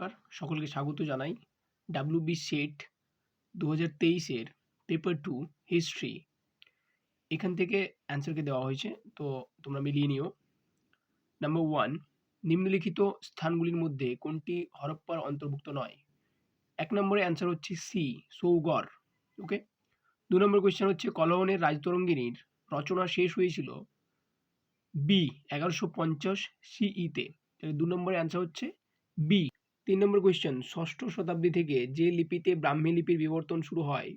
নমস্কার সকলকে স্বাগত জানাই ডাব্লিউ বি সেট দু হাজার তেইশের পেপার টু হিস্ট্রি এখান থেকে অ্যান্সারকে দেওয়া হয়েছে, তো তোমরা মিলিয়ে নিও। নাম্বার ওয়ান নিম্নলিখিত স্থানগুলির মধ্যে কোনটি হরপ্পার অন্তর্ভুক্ত নয়? এক নম্বরে অ্যান্সার হচ্ছে সি সৌগর ওকে দু নম্বর কোয়েশ্চেন হচ্ছে, কলহনের রাজতরঙ্গিনীর রচনা শেষ হয়েছিল বি এগারোশো পঞ্চাশ সিইতে তাহলে দু নম্বরের অ্যান্সার হচ্ছে বি তিন নম্বর কোয়েশ্চেন ষষ্ঠ শতাব্দী থেকে যে লিপিতে ব্রাহ্মী লিপির বিবর্তন শুরু হয়,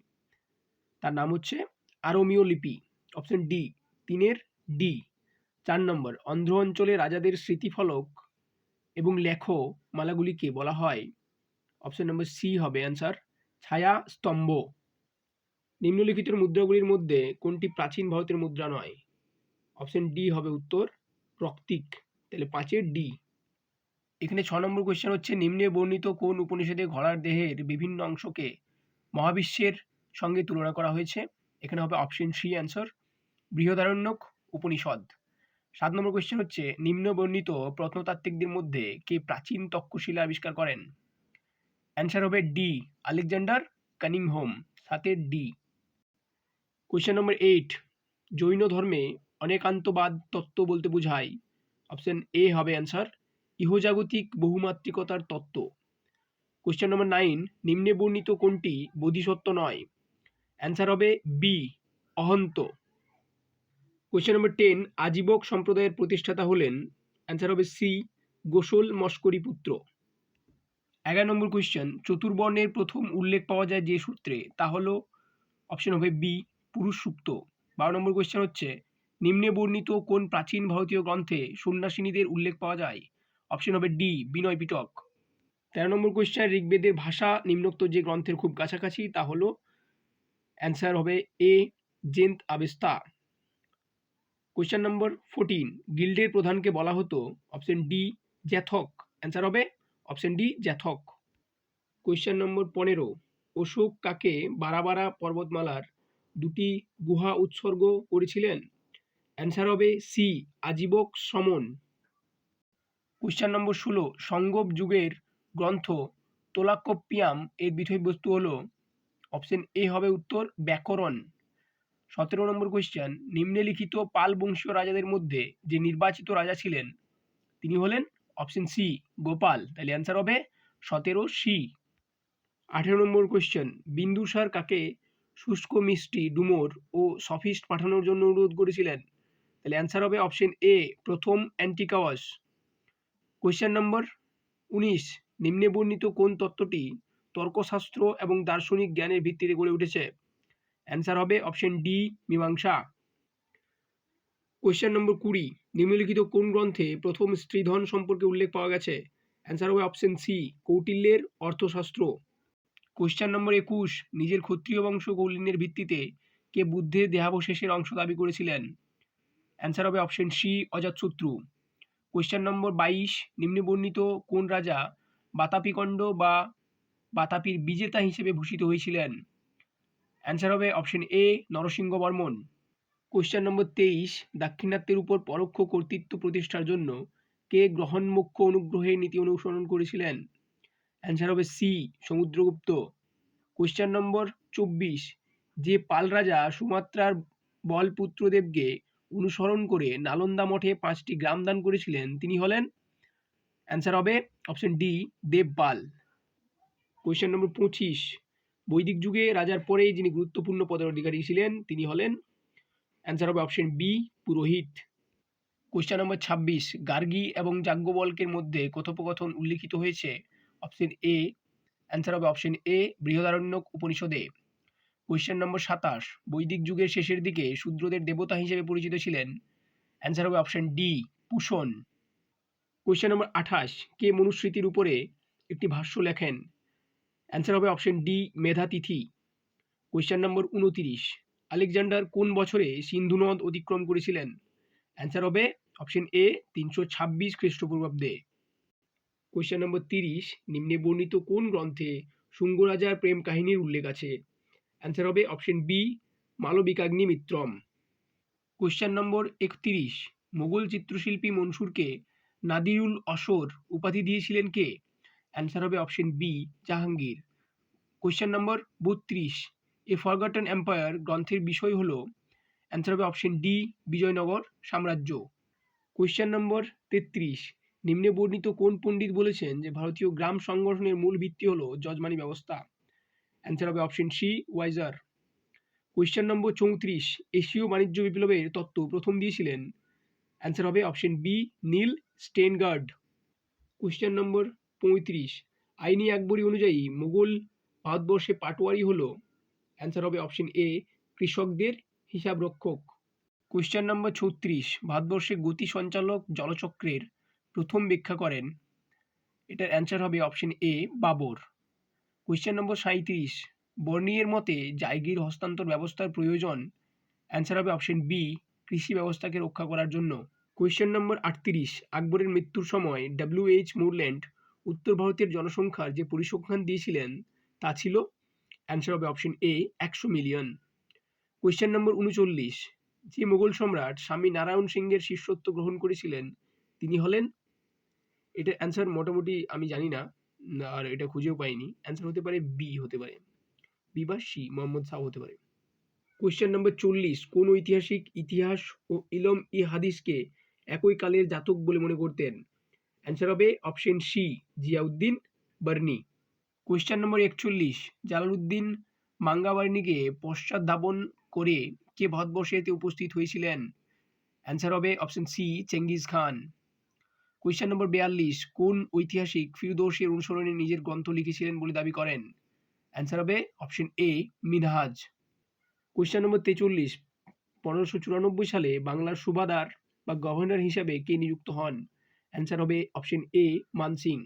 তার নাম হচ্ছে আরমীয় লিপি অপশন ডি তিনের ডি চার নম্বর, অন্ধ্র অঞ্চলে রাজাদের স্মৃতিফলক এবং লেখ মালাগুলিকে বলা হয়। অপশন নম্বর সি হবে অ্যান্সার ছায়া স্তম্ভ। নিম্নলিখিত মুদ্রাগুলির মধ্যে কোনটি প্রাচীন ভারতের মুদ্রা নয়? অপশন ডি হবে উত্তর, রক্তিক। তাহলে পাঁচের ডি এখানে ছ নম্বর কোয়েশ্চেন হচ্ছে, নিম্নে বর্ণিত কোন উপনিষদে ঘোড়ার দেহের বিভিন্ন অংশকে মহাবিশ্বের সঙ্গে তুলনা করা হয়েছে? এখানে হবে option C answer Brihadaranyaka Upanishad. সাত নম্বর কোয়েশ্চেন হচ্ছে, নিম্ন বর্ণিত প্রত্নতাত্ত্বিকদের মধ্যে কে প্রাচীন তক্ষশিলা আবিষ্কার করেন? অ্যান্সার হবে ডি আলেকজান্ডার কানিংহোম। সাতের D question number eight Jain ধর্মে অনেকান্তবাদ তত্ত্ব বলতে বোঝায়। অপশন এ হবে অ্যান্সার ইহজাগতিক বহুমাত্রিকতার তত্ত্ব। কোয়েশ্চেন নম্বর নাইন নিম্নে বর্ণিত কোনটি বোধিসত্ত্ব নয়? অ্যান্সার হবে বি অহন্ত। কোয়েশ্চেন নম্বর টেন আজীবক সম্প্রদায়ের প্রতিষ্ঠাতা হলেন। অ্যান্সার হবে সি গোসল মস্করি পুত্র। এগারো নম্বর কোয়েশ্চেন চতুর্বর্ণের প্রথম উল্লেখ পাওয়া যায় যে সূত্রে, তা হল অপশন হবে বি পুরুষ সূক্ত বারো নম্বর কোয়েশ্চেন হচ্ছে, নিম্নে বর্ণিত কোন প্রাচীন ভারতীয় গ্রন্থে সন্ন্যাসিনীদের উল্লেখ পাওয়া যায়? অপশন হবে ডি, বিনয় পিটক। তেরো নম্বর কোয়েশ্চেন ঋগ্বেদের ভাষা নিম্নোক্ত যে গ্রন্থের খুব কাছাকাছি, তা হলো অ্যান্সার হবে A Zend Avesta. Question number fourteen গিল্ডের প্রধানকে বলা হতো অপশন ডি জ্যাথক। অ্যান্সার হবে অপশন ডি জ্যাথক। কোয়েশ্চেন নম্বর পনেরো, অশোক কাকে বারাবারা পর্বতমালার দুটি গুহা উৎসর্গ করেছিলেন? অ্যান্সার হবে সি আজীবক সমন। কোয়েশ্চেন নম্বর ষোলো সঙ্গব যুগের গ্রন্থ তোলাকপ্পিয়াম এর বিষয়বস্তু হলো অপশন এ হবে উত্তর ব্যাকরণ। সতেরো নম্বর কোয়েশ্চেন নিম্নলিখিত পাল বংশীয় রাজাদের মধ্যে যে নির্বাচিত রাজা ছিলেন, তিনি হলেন অপশন সি গোপাল। তাহলে অ্যান্সার হবে সতেরো সি আঠেরো নম্বর কোয়েশ্চেন বিন্দুসার কাকে শুষ্ক মিষ্টি, ডুমোর ও সফিস্ট পাঠানোর জন্য অনুরোধ করেছিলেন? তাহলে অ্যান্সার হবে অপশন এ প্রথম অ্যান্টিকাওয়াস। কোয়েশ্চেন নম্বর উনিশ, নিম্নে বর্ণিত কোন তত্ত্বটি তর্কশাস্ত্র এবং দার্শনিক জ্ঞানের ভিত্তিতে গড়ে উঠেছে? অ্যান্সার হবে অপশন ডি মীমাংসা। কোয়েশ্চেন নম্বর কুড়ি, নিম্নলিখিত কোন গ্রন্থে প্রথম স্ত্রীধন সম্পর্কে উল্লেখ পাওয়া গেছে? অ্যান্সার হবে অপশন সি কৌটিল্যের অর্থশাস্ত্র। কোয়েশ্চেন নম্বর একুশ, নিজের ক্ষত্রিয় বংশ কৌলিন্যের ভিত্তিতে কে বুদ্ধের দেহাবশেষের অংশ দাবি করেছিলেন? অ্যান্সার হবে option C Ajatashatru. Question number বাইশ, নিম্নে বর্ণিত কোন রাজা বাতাপিকণ্ড বা বাতাপির বিজেতা হিসেবে ভূষিত হয়েছিলেন? অ্যান্সার হবে option A Narasimha Varman question number তেইশ, দাক্ষিণাত্যের উপর পরোক্ষ কর্তৃত্ব প্রতিষ্ঠার জন্য কে গ্রহণমুখ্য অনুগ্রহের নীতি অনুসরণ করেছিলেন? অ্যান্সার হবে সি সমুদ্রগুপ্ত। কোয়েশ্চেন নম্বর চব্বিশ, যে পাল রাজা সুমাত্রার বলপুত্রদেবকে অনুসরণ করে নালন্দা মঠে পাঁচটি গ্রাম দান করেছিলেন। তিনি হলেন অ্যান্সার হবে option D Devapala. Question number পঁচিশ। বৈদিক যুগে রাজার পরে যিনি গুরুত্বপূর্ণ পদের অধিকারী ছিলেন, তিনি হলেন অ্যান্সার হবে অপশন বি পুরোহিত। কোয়েশ্চেন নম্বর ছাব্বিশ। গার্গী এবং যাজ্ঞবল্কের মধ্যে কথোপকথন উল্লিখিত হয়েছে। অপশন এ অ্যান্সার হবে অপশন এ বৃহদারণ্যক উপনিষদে। কোয়েশ্চেন নম্বর সাতাশ। বৈদিক যুগের শেষের দিকে শূদ্রদের দেবতা হিসেবে পরিচিত ছিলেন। অ্যান্সার হবে option D Pushan. Question number আঠাশ, কে মনুস্মৃতির উপরে একটি ভাষ্য লেখেন? অ্যান্সার হবে option D Medhatithi question number উনতিরিশ, আলেকজান্ডার কোন বছরে সিন্ধু নদ অতিক্রম করেছিলেন? অ্যান্সার হবে অপশন এ তিনশো ছাব্বিশ খ্রিস্টপূর্বাব্দে। কোয়েশ্চেন নম্বর তিরিশ, নিম্নে বর্ণিত কোন গ্রন্থে শুঙ্গ রাজার প্রেম কাহিনীর উল্লেখ আছে? অ্যান্সার হবে option B Malavikagnimitram. Question number একত্রিশ মোগল চিত্রশিল্পী মনসুরকে নাদিরুল অসর উপাধি দিয়েছিলেন কে? অ্যান্সার হবে option B Jahangir. Question number বত্রিশ এ ফরগটন এম্পায়ার গ্রন্থের বিষয় হল অ্যান্সার হবে অপশন ডি বিজয়নগর সাম্রাজ্য। কোয়েশ্চেন নম্বর তেত্রিশ, নিম্নে বর্ণিত কোন পণ্ডিত বলেছেন যে ভারতীয় গ্রাম সংগঠনের মূল ভিত্তি হল যজমানি ব্যবস্থা? অ্যান্সার হবে option C Wiser question number চৌত্রিশ এশীয় বাণিজ্য বিপ্লবের তত্ত্ব প্রথম দিয়েছিলেন। অ্যান্সার হবে option B Niels Steensgaard question number পঁয়ত্রিশ, আইনি আকবরী অনুযায়ী মুঘল ভারতবর্ষে পাটোয়ারি হল। অ্যান্সার হবে অপশন এ কৃষকদের হিসাব রক্ষক। কোয়েশ্চেন নম্বর ছত্রিশ, ভারতবর্ষে গতি সঞ্চালক জলচক্রের প্রথম ব্যাখ্যা করেন। এটার অ্যান্সার হবে option A Babur. Question number সাঁইত্রিশ। বর্ণিয়ের মতে, জায়গির হস্তান্তর ব্যবস্থার প্রয়োজন। অ্যান্সার হবে অপশন বি কৃষি ব্যবস্থাকে রক্ষা করার জন্য। কোয়েশ্চেন নম্বর আটত্রিশ, আকবরের মৃত্যুর সময় ডাব্লিউ এইচ মুরল্যান্ড উত্তর ভারতের জনসংখ্যার যে পরিসংখ্যান দিয়েছিলেন, তা ছিল? অ্যান্সার হবে অপশন এ একশো মিলিয়ন কোয়েশ্চেন নম্বর উনচল্লিশ, যে মোগল সম্রাট স্বামী নারায়ণ সিংহের শিষ্যত্ব গ্রহণ করেছিলেন, তিনি হলেন? এটার অ্যান্সার মোটামুটি আমি জানি না। আর এটা খুঁজেও পাইনি। অ্যান্সার হতে পারে বি হতে পারে। বি বা সি মোহাম্মদ শাহ হতে পারে। কোয়েশ্চেন নম্বর চল্লিশ, কোন ঐতিহাসিক ইতিহাস ও ইলম ই হাদিসকে একই কালের জাতক বলে মনে করতেন? অ্যান্সার হবে option C Ziauddin Barani. Question number একচল্লিশ, জালালউদ্দিন মাঙ্গাবার্নিকে পশ্চাৎধাবন করে কে ভারতবর্ষে এতে উপস্থিত হয়েছিলেন? অ্যান্সার হবে option C Genghis Khan. Question number বিয়াল্লিশ, কোন ঐতিহাসিক ফিরদৌসের অনুসরণে নিজের গ্রন্থ লিখেছিলেন বলে দাবি করেন? অ্যান্সার হবে option A Minhaj. Question number তেচল্লিশ, পনেরোশো চুরানব্বই সালে বাংলার সুবাদার বা গভর্নর হিসাবে কে নিযুক্ত হন? অ্যান্সার হবে option A Mansingh.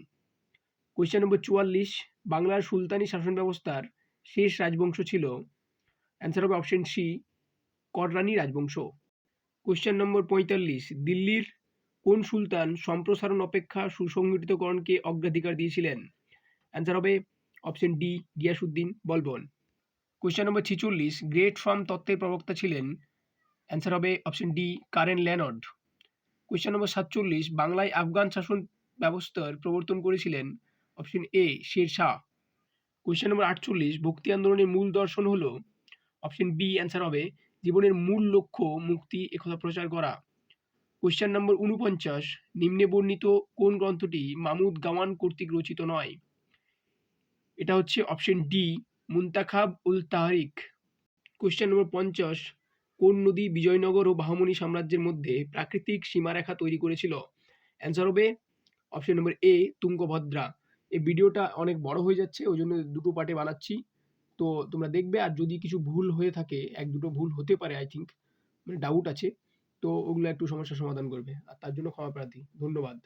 Question number চুয়াল্লিশ, বাংলার সুলতানি শাসন ব্যবস্থার শেষ রাজবংশ ছিল? অ্যান্সার হবে অপশন সি কররানি রাজবংশ। কোয়েশ্চেন নম্বর পঁয়তাল্লিশ, দিল্লির কোন সুলতান সম্প্রসারণ অপেক্ষা সুসংগঠিতকরণকে অগ্রাধিকার দিয়েছিলেন? অ্যান্সার হবে option D Ghiyasuddin Balban. Question number ছিচল্লিশ, গ্রেট ফার্ম তত্ত্বের প্রবক্তা ছিলেন? অ্যান্সার হবে option D Karen Leonard question number সাতচল্লিশ, বাংলায় আফগান শাসন ব্যবস্থার প্রবর্তন করেছিলেন? Option A Sher Shah. Question number আটচল্লিশ, ভক্তি আন্দোলনের মূল দর্শন হল? অপশন বি অ্যান্সার হবে জীবনের মূল লক্ষ্য, মুক্তি, একথা প্রচার করা। কোয়েশ্চেন নম্বর উনপঞ্চাশ নিম্নে বর্ণিত কোন গ্রন্থটি মামুদ গাওয়ান কর্তৃক রচিত নয়? এটা হচ্ছে option D Muntakhab-ut-Tawarikh. Question number পঞ্চাশ, কোন নদী বিজয়নগর ও বাহমনি সাম্রাজ্যের মধ্যে প্রাকৃতিক সীমারেখা তৈরি করেছিল? অ্যান্সার হবে অপশন নম্বর এ তুঙ্গভদ্রা। এই ভিডিওটা অনেক বড় হয়ে যাচ্ছে, ওই জন্য দুটো পার্টে বানাচ্ছি। তো তোমরা দেখবে, আর যদি কিছু ভুল হয়ে থাকে, এক দুটো ভুল হতে পারে আই থিঙ্ক মানে ডাউট আছে। তো ওগুলো একটু সমস্যার সমাধান করবে। আর তার জন্য ক্ষমা প্রার্থী। ধন্যবাদ।